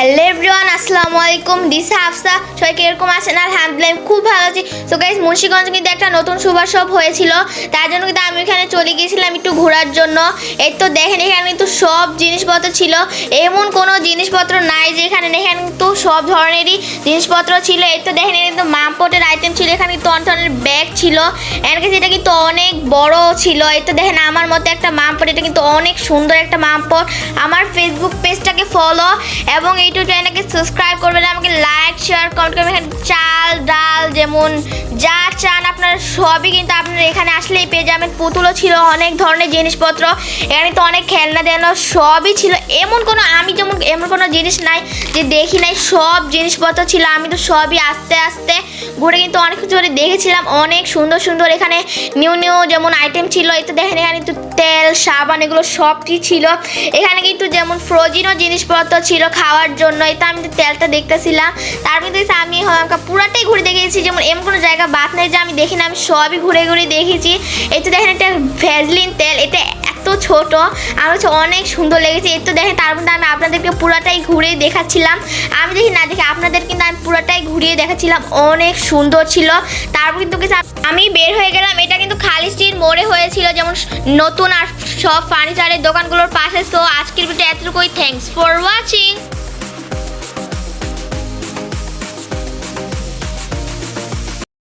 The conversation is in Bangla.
হ্যালো এভরিওয়ান আসসালামু আলাইকুম দিশা হাফসা সবাই কীরকম আছেন? আলহামদুলিল্লাহ খুব ভালো আছি। তো গাইজ মুন্সিগঞ্জ কিন্তু একটা নতুন সুভাষব হয়েছিল। তার জন্য কিন্তু আমি এখানে চলে গিয়েছিলাম একটু ঘোরার জন্য। এই তো দেখেন, এখানে কিন্তু সব জিনিসপত্র ছিল। এমন কোনো জিনিসপত্র নাই যে এখানে। এখানে কিন্তু সব ধরনেরই জিনিসপত্র ছিল। এই তো দেখেন কিন্তু মামপটের আইটেম ছিল। এখানে কিন্তু অনেক ধরনের ব্যাগ ছিল। এর কাছে এটা কিন্তু অনেক বড় ছিল। এই তো দেখেন, আমার মতে একটা মামপট, এটা কিন্তু অনেক সুন্দর একটা মামপট। আমার ফেসবুক পেজটাকে ফলো এবং ইউটিউব চ্যানেলকে সাবস্ক্রাইব করবেন আমাকে লাইক শেয়ার কমেন্ট করবেন। চাল ডাল যেমন সবই কিন্তু আপনারা এখানে আসলেই পেয়ে যাবেন। পুতুলও ছিল অনেক ধরনের জিনিসপত্র। এখানে তো অনেক খেলনা দেনো সবই ছিল। এমন কোনো আমি যেমন, এমন কোনো জিনিস নাই যে দেখি নাই, সব জিনিসপত্র ছিল। আমি তো সবই আস্তে আস্তে ঘুরে কিন্তু অনেক কিছু দেখেছিলাম। অনেক সুন্দর সুন্দর এখানে নিউ নিউ যেমন আইটেম ছিল, এই তো দেখেন এখানে কিন্তু তেল, সাবান এগুলো সবটি ছিল। এখানে কিন্তু যেমন ফ্রোজিনও জিনিসপত্র ছিল খাওয়ার জন্য। এই তো আমি তেলটা দেখতেছিলাম, তার মধ্যে আমি পুরাটাই ঘুরে দেখেছি। যেমন এমন কোনো জায়গা বাদ নেই যে আমি দেখি না, আমি সবই ঘুরে ঘুরে দেখেছি। তো দেখেন একটা ভ্যাজলিন তেল, এটা এত ছোট আমার হচ্ছে অনেক সুন্দর লেগেছে। এই তো দেখেন, তার মধ্যে আমি আপনাদেরকে পুরাটাই ঘুরে দেখাচ্ছিলাম। আমি দেখি না, দেখি আপনাদের কিন্তু আমি পুরাটাই ঘুরিয়ে দেখাচ্ছিলাম। অনেক সুন্দর ছিল। তারপর কিন্তু আমি বের হয়ে গেলাম। এটা কিন্তু খালি স্ট্রিট মোড়ে হয়েছিল, যেমন নতুন আর সব ফার্নিচারের দোকানগুলোর পাশে। তো আজকের ভিডিও এতটুকুই। Thanks for watching